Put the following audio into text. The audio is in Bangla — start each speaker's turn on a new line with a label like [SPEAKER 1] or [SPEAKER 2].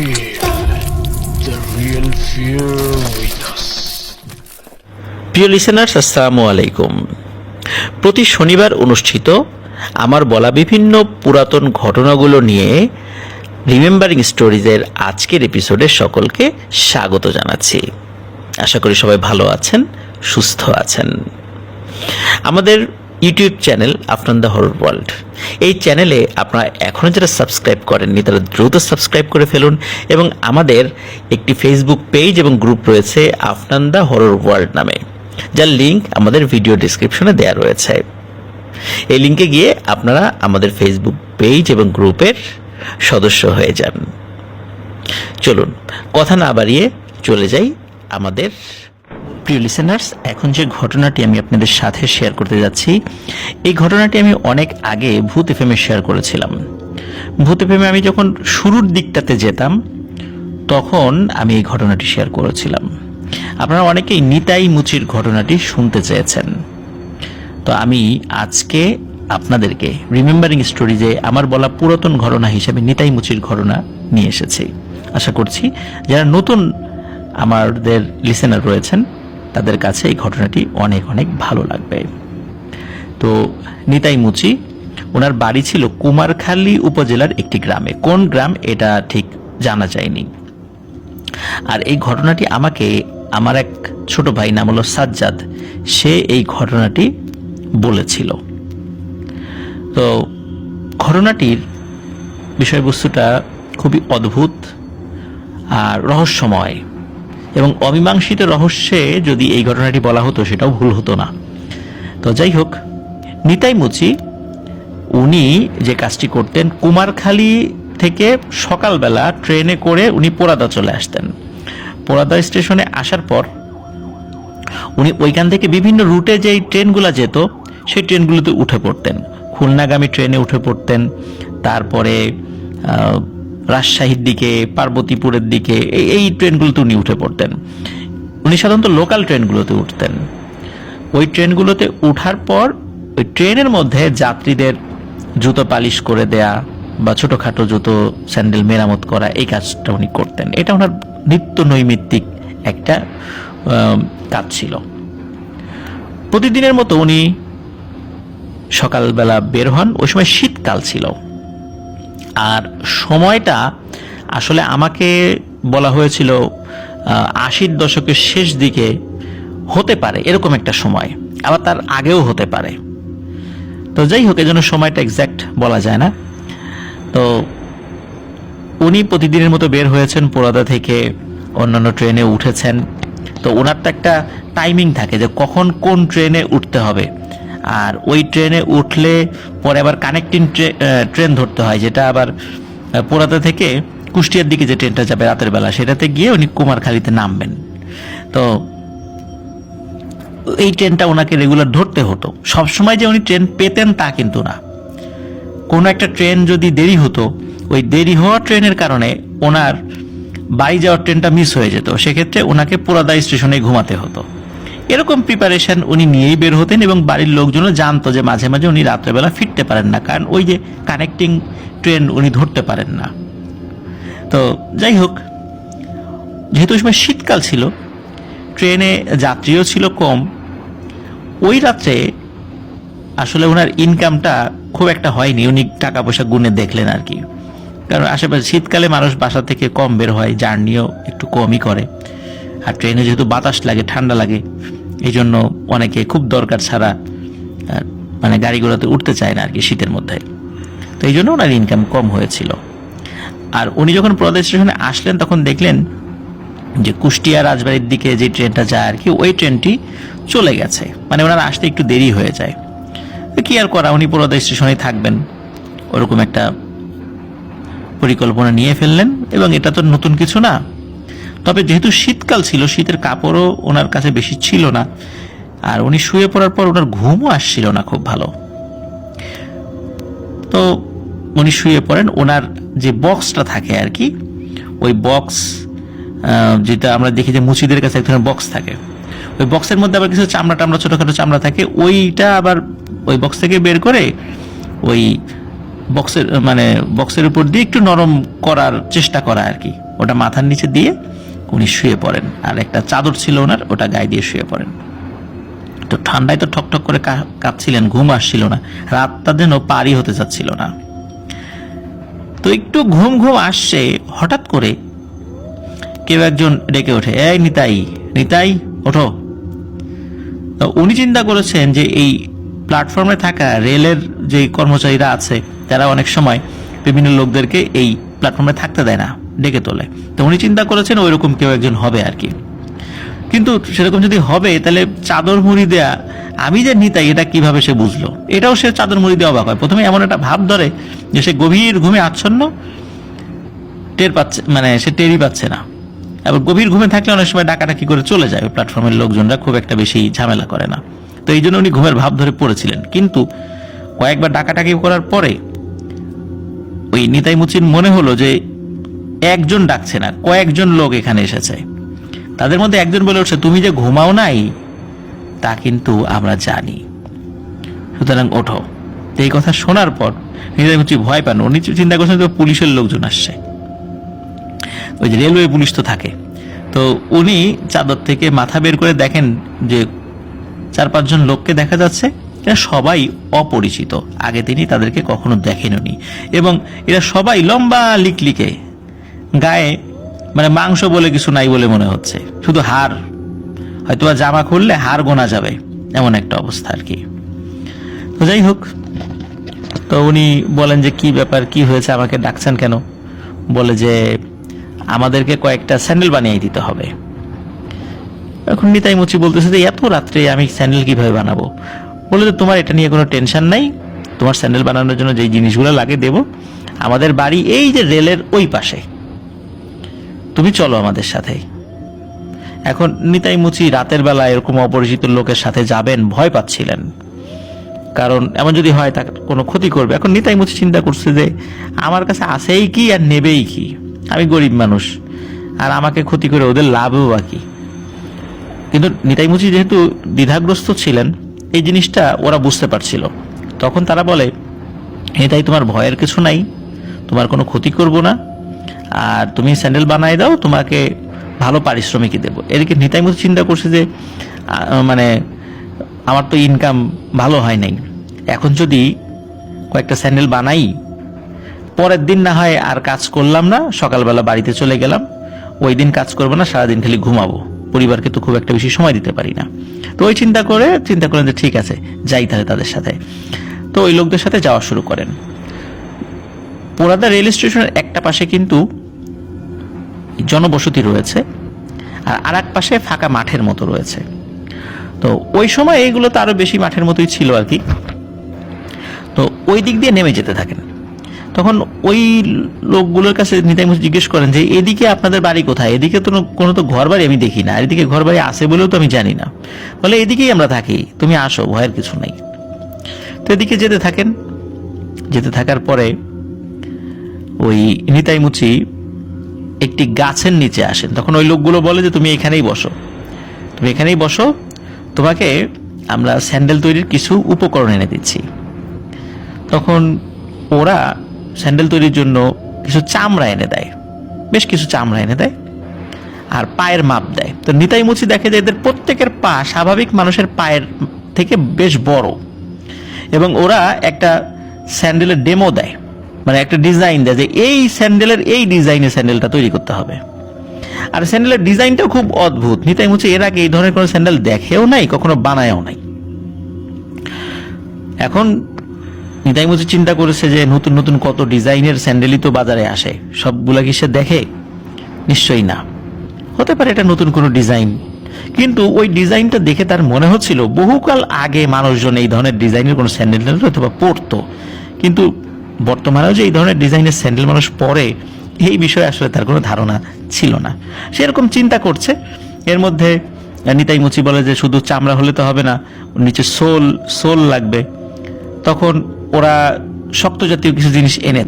[SPEAKER 1] Feel the real fear with us.
[SPEAKER 2] প্রিয় লিসেনার্স আসসালামু আলাইকুম প্রতি শনিবার অনুষ্ঠিত আমার বলা বিভিন্ন পুরাতন ঘটনাগুলো নিয়ে রিমেম্বারিং স্টোরিজের আজকের এপিসোডে সকলকে স্বাগত জানাচ্ছি আশা করি সবাই ভালো আছেন, সুস্থ আছেন আমাদের ইউটিউব চ্যানেল আফটান দ্য হরর ওয়ার্ল্ড। এই চ্যানেলে আপনারা এখনও যারা সাবস্ক্রাইব করেননি, তারা দ্রুত সাবস্ক্রাইব করে ফেলুন এবং আমাদের একটি ফেসবুক পেজ এবং গ্রুপ রয়েছে আফটান দ্য হরর ওয়ার্ল্ড নামে, যার লিঙ্ক আমাদের ভিডিও ডিসক্রিপশনে দেওয়া রয়েছে। এই লিঙ্কে গিয়ে আপনারা আমাদের ফেসবুক পেজ এবং গ্রুপের সদস্য হয়ে যান। চলুন, কথা না বাড়িয়ে চলে যাই আমাদের প্রিয় লিসেনার্স এখন যে ঘটনাটি আমি আপনাদের সাথে শেয়ার করতে যাচ্ছি, এই ঘটনাটি আমি অনেক আগে ভূত এফএমে শেয়ার করেছিলাম। ভূত এফএমে আমি যখন শুরুর দিকটাতে যেতাম, তখন আমি এই ঘটনাটি শেয়ার করেছিলাম। আপনারা অনেকেই নিতাই মুচির ঘটনাটি শুনতে চেয়েছেন। তো আমি আজকে আপনাদেরকে রিমেম্বারিং স্টোরিজে আমার বলা পুরাতন ঘটনা হিসেবে নিতাই মুচির ঘটনা নিয়ে এসেছি। আশা করছি যারা নতুন আমাদের লিসেনার রয়েছেন তাদের কাছে এই ঘটনাটি অনেক অনেক ভালো লাগবে। তো নিতাই মুচি, ওনার বাড়ি ছিল কুমারখালী উপজেলার একটি গ্রামে। কোন গ্রাম এটা ঠিক জানা যায়নি। আর এই ঘটনাটি আমাকে, আমার এক ছোট ভাই নাম হলো সাজ্জাদ, সে এই ঘটনাটি বলেছিল। তো ঘটনাটির বিষয়বস্তুটা খুবই অদ্ভুত আর রহস্যময়। এবং অমীমাংসিত রহস্যে যদি এই ঘটনাটি বলা হতো, সেটাও ভুল হতো না। তো যাই হোক, নিতাই মুচি, উনি যে কাজটি করতেন, কুমারখালী থেকে সকালবেলা ট্রেনে করে উনি পোরাদা চলে আসতেন। পোরাদা স্টেশনে আসার পর উনি ওইখান থেকে বিভিন্ন রুটে যেই ট্রেনগুলো যেত, সেই ট্রেনগুলোতে উঠে পড়তেন। খুলনাগামী ট্রেনে উঠে পড়তেন। তারপরে রাজশাহীর দিকে, পার্বতীপুরের দিকে, এই ট্রেনগুলোতে উনি উঠে পড়তেন। উনি সাধারণত লোকাল ট্রেনগুলোতে উঠতেন। ওই ট্রেনগুলোতে উঠার পর ওই ট্রেনের মধ্যে যাত্রীদের জুতো পালিশ করে দেয়া বা ছোটোখাটো জুতো, স্যান্ডেল মেরামত করা, এই কাজটা উনি করতেন। এটা ওনার নিত্য নৈমিত্তিক একটা কাজ ছিল। প্রতিদিনের মতো উনি সকালবেলা বের হন। ওই সময় শীতকাল ছিল। আর সময়টা আসলে আমাকে বলা হয়েছিল আশির দশকের শেষ দিকে হতে পারে, এরকম একটা সময়। আবার তার আগেও হতে পারে। তো যাই হোক, এজন্য সময়টা এক্স্যাক্ট বলা যায় না। তো উনি প্রতিদিনের মতো বের হয়েছেন, পোড়াদা থেকে অন্যান্য ট্রেনে উঠেছেন। তো ওনার তো একটা টাইমিং থাকে যে কখন কোন ট্রেনে উঠতে হবে। আর ওই ট্রেনে উঠলে পরে আবার কানেক্টিং ট্রেন ধরতে হয়, যেটা আবার পোড়াদা থেকে কুষ্টিয়ার দিকে যে ট্রেনটা যাবে রাতের বেলা, সেটাতে গিয়ে উনি কুমারখালীতে নামবেন। তো এই ট্রেনটা ওনাকে রেগুলার ধরতে হতো। সবসময় যে উনি ট্রেন পেতেন তা কিন্তু না। কোনো একটা ট্রেন যদি দেরি হতো, ওই দেরি হওয়া ট্রেনের কারণে ওনার বাড়ি যাওয়ার ট্রেনটা মিস হয়ে যেত। সেক্ষেত্রে ওনাকে পোড়াদা স্টেশনে ঘুমাতে হতো। এরকম প্রিপারেশন উনি নিয়েই বের হতেন এবং বাড়ির লোকজনও জানতো যে মাঝে মাঝে উনি রাত্রেবেলা ফিরতে পারেন না, কারণ ওই যে কানেক্টিং ট্রেন উনি ধরতে পারেন না। তো যাই হোক, যেহেতু সময় শীতকাল ছিল ট্রেনে যাত্রীও ছিল কম, ওই রাত্রে আসলে ওনার ইনকামটা খুব একটা হয়নি, উনি টাকা পয়সা গুনে দেখলেন আর কি। কারণ আশেপাশে শীতকালে মানুষ বাসা থেকে কম বের হয়, জার্নিও একটু কমই করে। আর ট্রেনে যেহেতু বাতাস লাগে, ঠান্ডা লাগে এই জন্য অনেকে খুব দরকার ছাড়া মানে গাড়িগুলোতে উঠতে চায় না আর কি শীতের মধ্যে। তো এই জন্য ওনার ইনকাম কম হয়েছিল। আর উনি যখন প্রদেশ স্টেশনে আসলেন, তখন দেখলেন যে কুষ্টিয়া রাজবাড়ির দিকে যে ট্রেনটা যায় আর কি, ওই ট্রেনটি চলে গেছে। মানে ওনার আসতে একটু দেরি হয়ে যায়। তো কি আর করা, উনি পুরোদা স্টেশনে থাকবেন। ওরকম একটা পরিকল্পনা নিয়ে ফেললেন এবং এটা তো নতুন কিছু না। তবে যেহেতু শীতকাল ছিল, শীতের কাপড়ও ওনার কাছে বেশি ছিল না। আর উনি শুয়ে পড়ার পর ওনার ঘুমও আসছিল না খুব ভালো। তো উনি শুয়ে পড়েন, ওনার যে বক্সটা থাকে আর কি, ওই বক্স যেটা আমরা দেখি যে মুচিদের কাছে এক ধরনের বক্স থাকে। ওই বক্সের মধ্যে আবার কিছু চামড়া টামড়া ছোটোখাটো চামড়া থাকে, ওইটা আবার ওই বক্স থেকে বের করে ওই বক্সের মানে বক্সের উপর দিয়ে একটু নরম করার চেষ্টা করা আর কি। ওটা মাথার নিচে দিয়ে উনি শুয়ে পড়েন। আর একটা চাদর ছিল ওনার, ওটা গায়ে দিয়ে শুয়ে পড়েন। তো ঠান্ডায় তো ঠকঠক করে কাঁপছিলেন, ঘুম আসছিল না। রাতটা যেন পারই হতে চাচ্ছিল না। তো একটু ঘুম ঘুম আসছে, হঠাৎ করে কেউ একজন ডেকে ওঠে, এই নিতাই নিতাই, ওঠো। তো উনি চিন্তা করেছেন যে এই প্ল্যাটফর্মে থাকা রেলের যে কর্মচারীরা আছে, তারা অনেক সময় বিভিন্ন লোকদেরকে এই প্ল্যাটফর্মে থাকতে দেয় না। ডেকে তোলে। তো উনি চিন্তা করেছেন ওইরকম কেউ একজন হবে আর কি। কিন্তু সেরকম যদি হবে, তাহলে চাদর মুড়ি দেয়া, আমি যে নিতাই, এটা কীভাবে সে বুঝলো? এটাও সে চাদর মুড়ি দেওয়া অবাক হয়। প্রথমে এমন একটা ভাব ধরে যে সে গভীর ঘুমে আচ্ছন্ন, টের পাচ্ছে মানে সে টেরই পাচ্ছে না। এবার গভীর ঘুমে থাকলে অনেক সময় ডাকাডাকি করে চলে যায় ওই প্ল্যাটফর্মের লোকজনরা, খুব একটা বেশি ঝামেলা করে না। তো এই জন্য উনি ঘুমের ভাব ধরে পড়েছিলেন। কিন্তু কয়েকবার ডাকাটাকি করার পরে ওই নিতাই মুচির মনে হলো যে একজন ডাকছে না, কয়েকজন লোক এখানে এসেছে। তাদের মধ্যে একজন বলে উঠছে, তুমি যে ঘুমাও নাই, তা কিন্তু আমরা জানি। সুতরাং ওঠো। এই কথা শোনার পর মুচি ভয় পান, উনি চিন্তা করছেন যে পুলিশের লোকজন আসছে। ওই যে রেলওয়ে পুলিশ তো থাকে। তো উনি চাদর থেকে মাথা বের করে দেখেন যে চার পাঁচজন লোককে দেখা যাচ্ছে, এরা সবাই অপরিচিত। আগে তিনি তাদেরকে কখনো দেখেননি। এবং এরা সবাই লম্বা লিকলিকে গায়ে মানে মাংস বলে কিছু নাই বলে মনে হচ্ছে। শুধু হাড়। হয়তো জামা খুললে হাড় গোনা যাবে, এমন একটা অবস্থা আর কি। তো যাই হোক, তো উনি বলেন যে কি ব্যাপার, কি হয়েছে, আমাকে ডাকছেন কেন? বলে যে আমাদেরকে কয়েকটা স্যান্ডেল বানিয়ে দিতে হবে। এখন নিতাই মুচি বলতেছে যে, এত রাত্রে আমি স্যান্ডেল কীভাবে বানাবো? বলে যে, তোমার এটা নিয়ে কোনো টেনশন নাই। তোমার স্যান্ডেল বানানোর জন্য যেই জিনিসগুলো লাগে দেব। আমাদের বাড়ি এই যে রেলের ওই পাশে। তুমি চলো আমাদের সাথে এখন নিতাই মুচি রাতের বেলা এরকম অপরিচিত লোকের সাথে যাবেন ভয় পাচ্ছিলেন। কারণ এমন যদি হয় তার কোনো ক্ষতি করবে। এখন নিতাই মুচি চিন্তা করছে যে, আমার কাছে আসেই কি আর নেবেই কি? আমি গরিব মানুষ, আর আমাকে ক্ষতি করে ওদের লাভও বা কি? কিন্তু নিতাই মুচি যেহেতু দ্বিধাগ্রস্ত ছিলেন, এই জিনিসটা ওরা বুঝতে পারছিল। তখন তারা বলে, নিতাই, তোমার ভয়ের কিছু নাই। তোমার কোনো ক্ষতি করব না। আর তুমি স্যান্ডেল বানাই দাও, তোমাকে ভালো পারিশ্রমিকই দেবো। এদিকে নিতাই মুচি চিন্তা করছে যে মানে আমার তো ইনকাম ভালো হয় নাই। এখন যদি কয়েকটা স্যান্ডেল বানাই, পরের দিন না হয় আর কাজ করলাম না, সকালবেলা বাড়িতে চলে গেলাম, ওই দিন কাজ করব না, সারাদিন খালি ঘুমাবো। পরিবারকে তো খুব একটা বেশি সময় দিতে পারি না। তো ওই চিন্তা করে, চিন্তা করেন যে ঠিক আছে, যাই তাহলে তাদের সাথে। তো ওই লোকদের সাথে যাওয়া শুরু করেন। পোড়াদা রেল স্টেশনের একটা পাশে কিন্তু জনবসতি রয়েছে, আর আর এক পাশে ফাঁকা মাঠের মতো রয়েছে। তো ওই সময় এইগুলো তো আরও বেশি মাঠের মতোই ছিল আর কি। তো ওই দিক দিয়ে নেমে যেতে থাকেন। তখন ওই লোকগুলোর কাছে নিতাই মুসি জিজ্ঞেস করেন যে, এদিকে আপনাদের বাড়ি কোথায়? এদিকে তো কোনো তো ঘর বাড়ি আমি দেখি না। আর এদিকে ঘর বাড়ি আছে বলেও তো আমি জানি না। বলে, এদিকেই আমরা থাকি। তুমি আসো, ভয়ের কিছু নাই। তো এদিকে যেতে থাকেন। যেতে থাকার পরে ওই নিতাই মুচি একটি গাছের নিচে আসেন তখন ওই লোকগুলো বলে যে, তুমি এখানেই বসো। তুমি এখানেই বসো। তোমাকে আমরা স্যান্ডেল তৈরির কিছু উপকরণ এনে দিচ্ছি। তখন ওরা স্যান্ডেল তৈরির জন্য কিছু চামড়া এনে দেয়। বেশ কিছু চামড়া এনে দেয় আর পায়ের মাপ দেয়। তো নিতাই মুচি দেখে যে, এদের প্রত্যেকের পা স্বাভাবিক মানুষের পায়ের থেকে বেশ বড়। এবং ওরা একটা স্যান্ডেলের ডেমো দেয়। মানে একটা ডিজাইন দেয় যে এই স্যান্ডেলের এই ডিজাইনের স্যান্ডেলটা তৈরি করতে হবে। আর স্যান্ডেলের ডিজাইনটাও খুব অদ্ভুত। নিতাই মুচি, এর আগে এই ধরনের কোনো স্যান্ডেল দেখেও নাই, কখনো বানায়ও নাই। এখন নিতাই মুচি চিন্তা করেছে যে নতুন নতুন কত ডিজাইনের স্যান্ডেলই তো বাজারে আসে। সবগুলা কি সে দেখে? নিশ্চয়ই না। হতে পারে এটা নতুন কোনো ডিজাইন কিন্তু ওই ডিজাইনটা দেখে তার মনে হচ্ছিল, বহুকাল আগে মানুষজন এই ধরনের ডিজাইনের কোনো স্যান্ডেল অথবা পরতো। কিন্তু বর্তমানেও যে এই ধরনের ডিজাইনের স্যান্ডেল মানুষ পরে, এই বিষয়ে আসলে তার কোনো ধারণা ছিল না। সেরকম চিন্তা করছে। এর মধ্যে, নিতাই মুচি বলে যে শুধু চামড়া হলে তো হবে না, নিচে সোল সোল লাগবে। তখন ওরা শক্ত জাতীয় কিছু জিনিস এনে।